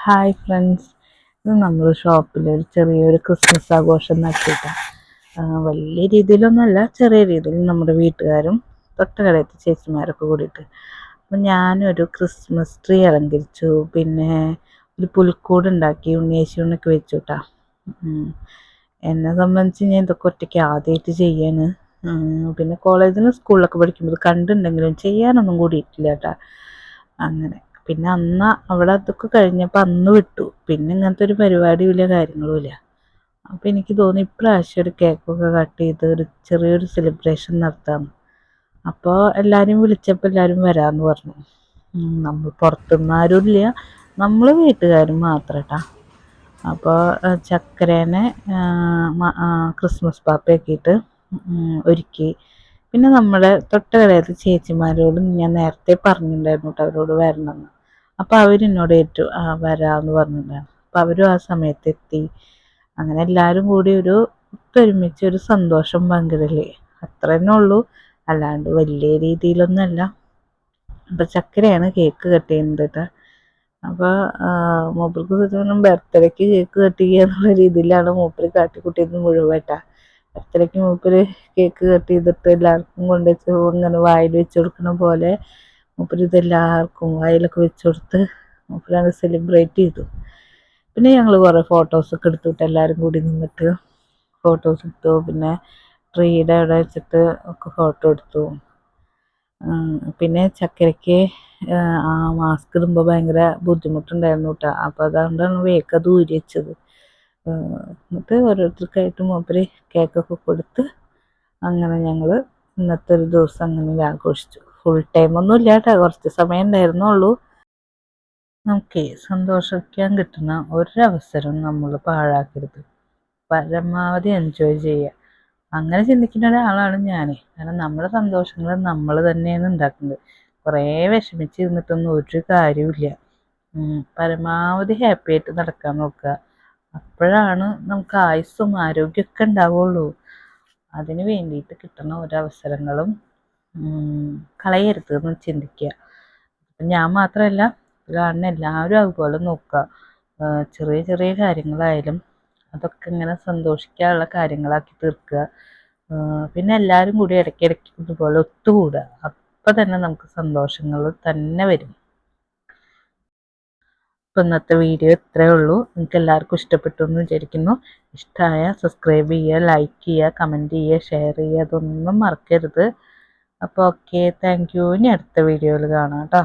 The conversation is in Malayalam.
ഹായ് ഫ്രണ്ട്സ് ഇത് നമ്മൾ ഷോപ്പിൽ ഒരു ചെറിയൊരു ക്രിസ്മസ് ആഘോഷം നടത്തിയിട്ടാണ് വലിയ രീതിയിലൊന്നുമല്ല ചെറിയ രീതിയിൽ നമ്മുടെ വീട്ടുകാരും തൊട്ടകടയത്തെ ചേച്ചിമാരൊക്കെ കൂടിയിട്ട്. അപ്പം ഞാനൊരു ക്രിസ്മസ് ട്രീ അലങ്കരിച്ചു പിന്നെ ഒരു പുൽക്കൂട് ഉണ്ടാക്കി ഉണ്ണിയേശുവിനൊക്കെ വെച്ചു കേട്ടാ എന്നെ സംബന്ധിച്ച് ഞാൻ ഇതൊക്കെ ഒറ്റയ്ക്ക് ആദ്യമായിട്ട് ചെയ്യാണ്. പിന്നെ കോളേജിലും സ്കൂളിലൊക്കെ പഠിക്കുമ്പോൾ കണ്ടുണ്ടെങ്കിലും ചെയ്യാനൊന്നും കൂടിയിട്ടില്ല കേട്ടാ അങ്ങനെ. പിന്നെ അന്ന് അവിടെ അതൊക്കെ കഴിഞ്ഞപ്പോൾ അന്ന് വിട്ടു. പിന്നെ ഇങ്ങനത്തെ ഒരു പരിപാടിയും വലിയ കാര്യങ്ങളുമില്ല അപ്പോൾ എനിക്ക് തോന്നി ഇപ്രാവശ്യം ഒരു കേക്കൊക്കെ കട്ട് ചെയ്ത് ഒരു ചെറിയൊരു സെലിബ്രേഷൻ നടത്താം അപ്പോൾ എല്ലാവരും വിളിച്ചപ്പോൾ എല്ലാവരും വരാമെന്ന് പറഞ്ഞു. നമ്മൾ പുറത്തുനിന്ന് ആരും ഇല്ല. നമ്മൾ വീട്ടുകാരും മാത്രം കേട്ടോ അപ്പോൾ ചക്കരേനെ ക്രിസ്മസ് പാപ്പയാക്കിയിട്ട് ഒരുക്കി. പിന്നെ നമ്മുടെ തൊട്ടകടയിലത്തെ ചേച്ചിമാരോടും ഞാൻ നേരത്തെ പറഞ്ഞിട്ടുണ്ടായിരുന്നു കേട്ടോ അവരോട് വരണമെന്ന്. അപ്പോൾ അവരെന്നോട് ഏറ്റു ആ വരാമെന്ന് പറഞ്ഞിട്ടുണ്ടായിരുന്നു. അപ്പോൾ അവരും ആ സമയത്ത് എത്തി അങ്ങനെ എല്ലാവരും കൂടി ഒരു ഒത്തൊരുമിച്ച് ഒരു സന്തോഷം പങ്കിടലേ. അത്ര തന്നെ ഉള്ളൂ. അല്ലാണ്ട് വലിയ രീതിയിലൊന്നുമല്ല. അപ്പം ചക്കരയാണ് കേക്ക് കട്ട്. ചെയ്യുന്നത് അപ്പോൾ മൂപ്പർക്ക് ബർത്ത്ഡേക്ക് കേക്ക് കട്ട് ചെയ്യുക എന്നുള്ള രീതിയിലാണ് മൂപ്പർ കാട്ടിക്കുട്ടിയത് മുഴുവട്ടാ ബർത്ത്ഡേക്ക് മൂപ്പര് കേക്ക് കട്ട് ചെയ്തിട്ട് എല്ലാവർക്കും കൊണ്ടുവച്ച് അങ്ങനെ വായിൽ വെച്ച് കൊടുക്കണ പോലെ മൂപ്പര് ഇതെല്ലാവർക്കും വായിലൊക്കെ വെച്ച് കൊടുത്ത് മൂപ്പരത് സെലിബ്രേറ്റ് ചെയ്തു. പിന്നെ ഞങ്ങൾ കുറേ ഫോട്ടോസൊക്കെ എടുത്തിട്ട് എല്ലാവരും കൂടി നിന്നിട്ട് ഫോട്ടോസ് എടുത്തു. പിന്നെ ട്രീയുടെ അവിടെ വെച്ചിട്ട് ഒക്കെ ഫോട്ടോ എടുത്തു. പിന്നെ ചക്കരയ്ക്ക് ആ മാസ്ക് ഇടുമ്പോൾ ഭയങ്കര ബുദ്ധിമുട്ടുണ്ടായിരുന്നു കേട്ടോ അപ്പോൾ അതുകൊണ്ടാണ് വേഗം അത് ഊരി വെച്ചത്. എന്നിട്ട് ഓരോരുത്തർക്കായിട്ട് മൂപ്പര് കേക്കൊക്കെ കൊടുത്ത് അങ്ങനെ ഞങ്ങൾ ഇന്നത്തെ ഒരു ദിവസം അങ്ങനെ ആഘോഷിച്ചു. ഫുൾ ടൈം ഒന്നും ഇല്ല കേട്ടോ കുറച്ച് സമയം ഉണ്ടായിരുന്നുള്ളൂ. നമുക്ക് സന്തോഷിക്കാൻ കിട്ടുന്ന ഒരവസരം നമ്മൾ പാഴാക്കരുത്. പരമാവധി എൻജോയ് ചെയ്യുക. അങ്ങനെ ചിന്തിക്കുന്ന ഒരാളാണ് ഞാൻ കാരണം നമ്മുടെ സന്തോഷങ്ങൾ നമ്മൾ തന്നെയാണ് ഉണ്ടാക്കുന്നത്. കുറേ വിഷമിച്ചിരുന്നിട്ടൊന്നും ഒരു കാര്യമില്ല പരമാവധി ഹാപ്പി ആയിട്ട് നടക്കാൻ നോക്കുക. അപ്പോഴാണ് നമുക്ക് ആയുസ്സും ആരോഗ്യമൊക്കെ ഉണ്ടാവുള്ളൂ. അതിന് വേണ്ടിയിട്ട് കിട്ടുന്ന ഒരവസരങ്ങളും കളയരുത് എന്ന് ചിന്തിക്കുക. ഞാൻ മാത്രമല്ല കാണുന്ന എല്ലാവരും അതുപോലെ നോക്കുക. ചെറിയ ചെറിയ കാര്യങ്ങളായാലും അതൊക്കെ ഇങ്ങനെ സന്തോഷിക്കാനുള്ള കാര്യങ്ങളാക്കി തീർക്കുക. പിന്നെ എല്ലാവരും കൂടി ഇടയ്ക്കിടയ്ക്ക് ഇതുപോലെ ഒത്തുകൂടുക. അപ്പം തന്നെ നമുക്ക് സന്തോഷങ്ങൾ തന്നെ വരും. അപ്പം ഇന്നത്തെ വീഡിയോ ഇത്രയേ ഉള്ളൂ. നിങ്ങൾക്ക് എല്ലാവർക്കും ഇഷ്ടപ്പെട്ടു എന്ന് വിചാരിക്കുന്നു. ഇഷ്ടമായ സബ്സ്ക്രൈബ് ചെയ്യുക ലൈക്ക് ചെയ്യുക കമന്റ് ചെയ്യുക ഷെയർ ചെയ്യുക അതൊന്നും മറക്കരുത്. അപ്പോൾ ഓക്കെ താങ്ക് യു ഇനി അടുത്ത വീഡിയോയിൽ കാണാം കേട്ടോ.